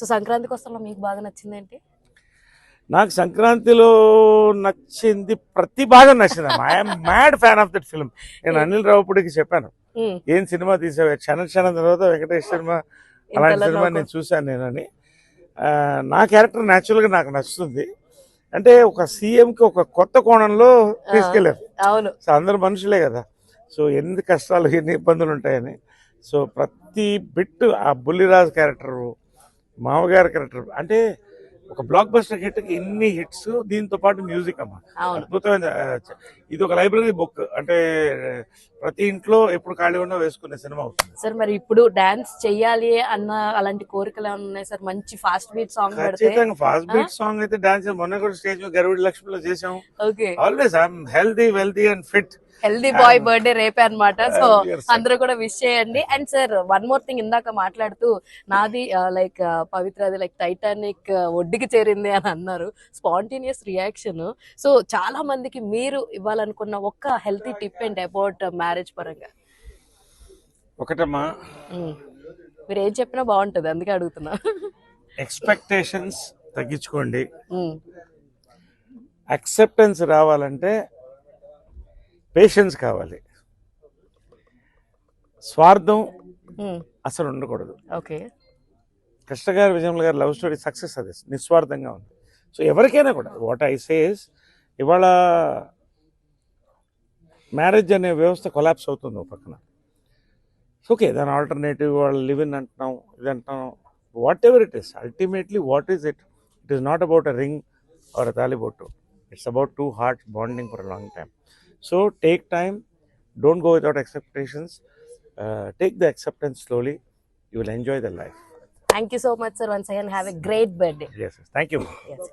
So సంక్రాంతికి వస్తున్నా మీకు బాగా నచ్చింది ఏంటి నాకు సంక్రాంతిలో నచ్చింది ప్రతి భాగం నచ్చింది. I'm mad fan of that film నేను అనిల్ రావుపూడికి చెప్పాను. ఏం సినిమా తీసావు? క్షణ క్షణం తర్వాత వెంకటేష్ సినిమా అలాంటి సినిమా నేను చూశాను నేను అని. నా క్యారెక్టర్ న్యాచురల్గా నాకు నచ్చుతుంది. అంటే ఒక సీఎంకి ఒక కొత్త కోణంలో తీసుకెళ్ళారు అవును. సో అందరు మనుషులే కదా. సో ఎన్ని కష్టాలు ఎన్ని ఇబ్బందులు ఉంటాయని. సో ప్రతి బిట్ ఆ బుల్లిరాజు క్యారెక్టర్ మామగారి క్యారెక్టర్ అంటే ఒక బ్లాక్ బస్టర్ హిట్ ఇన్ని హిట్స్ దీంతో పాటు మ్యూజిక్ అమ్మా. అద్భుతమైన ఇది ఒక లైబ్రరీ బుక్ అంటే ప్రతి ఇంట్లో ఎప్పుడు ఖాళీ ఉన్నా వేసుకునే సినిమా అవుతుంది. సార్ మరి ఇప్పుడు డాన్స్ చెయ్యాలి అన్న అలాంటి కోరికలు ఉన్నాయి సార్? మంచి ఫాస్ట్ బీట్ సాంగ్ ఖచ్చితంగా ఫాస్ట్ బీట్ సాంగ్ అయితే డాన్స్ మొన్న కూడా స్టేజ్ గరుడి లక్ష్మిలో చేసాం okay. Always I'm healthy wealthy and fit healthy boy birthday రేపే అన్నమాట. సో. అందరూ కూడా విష్ చేయండి. And sir one more thing ఇందాక మాట్లాడుతూ నాది లైక్ పవిత్రది లైక్ టైటానిక్ ఒడ్డుకి చేరింది అని అన్నారు. స్పాంటేనియస్ రియాక్షన్ సో చాలా మందికి మీరు ఇవ్వాలనుకున్న ఒక్క హెల్తీ టిప్ ఏంటి అబౌట్ మ్యారేజ్ పరంగా? ఒకటమ్మా. మ్మ్. మీరు ఏం చెప్పినా బాగుంటది అందుకే అడుగుతున్నా. ఎక్స్పెక్టేషన్స్ తగ్గించుకోండి. అక్సెప్టెన్స్ రావాలంటే పేషెన్స్ కావాలి. స్వార్థం మ్మ్. అసలు ఉండకూడదు. ఓకే కృష్ణ గారి విజయముల గారి లవ్ స్టోరీ సక్సెస్ అది నిస్వార్థంగా ఉంది. సో ఎవరికైనా కూడా వాట్ ఐ సేస్ ఇవాళ మ్యారేజ్ అనే వ్యవస్థ కొలాప్స్ అవుతుంది ఒక పక్కన. ఓకే దాని ఆల్టర్నేటివ్ వాళ్ళు లివ్ ఇన్ అంటున్నాం ఇది అంటున్నాం. Whatever it is ultimately what is it it is not about a ring or a తాలిబొట్టు it's about two hearts bonding for a long time So take time, don't go without expectations. Uh, take the acceptance slowly. You will enjoy the life. Thank you so much, sir, once again. Have a great birthday. Yes, yes. thank you. Yes.